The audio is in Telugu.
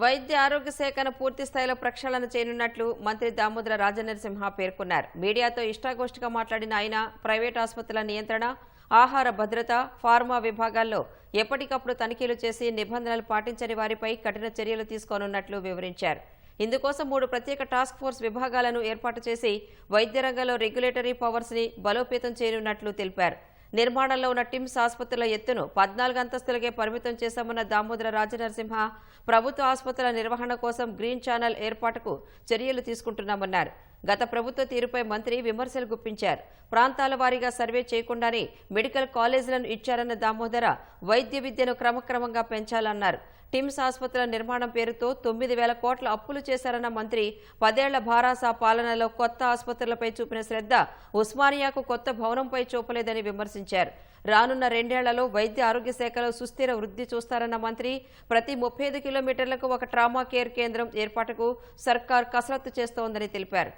వైద్య ఆరోగ్య శాఖను పూర్తి స్థాయిలో ప్రక్షాళన చేయనున్నట్లు మంత్రి దామోదర రాజనరసింహ పేర్కొన్నారు. మీడియాతో ఇష్టాగోష్ఠిగా మాట్లాడిన ఆయన ప్రైవేట్ ఆసుపత్రుల నియంత్రణ ఆహార భద్రత ఫార్మా విభాగాల్లో ఎప్పటికప్పుడు తనిఖీలు చేసి నిబంధనలు పాటించని వారిపై కఠిన చర్యలు తీసుకోనున్నట్లు వివరించారు. ఇందుకోసం మూడు ప్రత్యేక టాస్క్ ఫోర్స్ విభాగాలను ఏర్పాటు చేసి వైద్య రంగంలో రెగ్యులేటరీ పవర్స్ని బలోపేతం చేయనున్నట్లు తెలిపారు. నిర్మాణంలో ఉన్న టిమ్స్ ఆసుపత్రుల ఎత్తును పద్నాలుగు అంతస్తులకే పరిమితం చేశామన్న దామోదర రాజనరసింహ ప్రభుత్వ ఆసుపత్రుల నిర్వహణ కోసం గ్రీన్ ఛానల్ ఏర్పాటుకు చర్యలు తీసుకుంటున్నామన్నారు. గత ప్రభుత్వ తీరుపై మంత్రి విమర్శలు గుప్పించారు. ప్రాంతాల వారీగా సర్వే చేయకుండానే మెడికల్ కాలేజీలను ఇచ్చారన్న దామోదర వైద్య విద్యను క్రమక్రమంగా పెంచాలన్నారు. టిమ్స్ ఆసుపత్రుల నిర్మాణం పేరుతో తొమ్మిది వేల కోట్ల అప్పులు చేశారన్న మంత్రి పదేళ్ళ భారాసా పాలనలో కొత్త ఆసుపత్రులపై చూపిన శ్రద్ధ ఉస్మానియాకు కొత్త భవనంపై చూపలేదని విమర్శించారు. రానున్న రెండేళ్ళలో వైద్య ఆరోగ్య శాఖలో సుస్థిర వృద్ధి చూస్తారన్న మంత్రి ప్రతి ముప్పై ఐదు కిలోమీటర్లకు ఒక ట్రామా కేర్ కేంద్రం ఏర్పాటుకు సర్కార్ కసరత్తు చేస్తోందని తెలిపారు.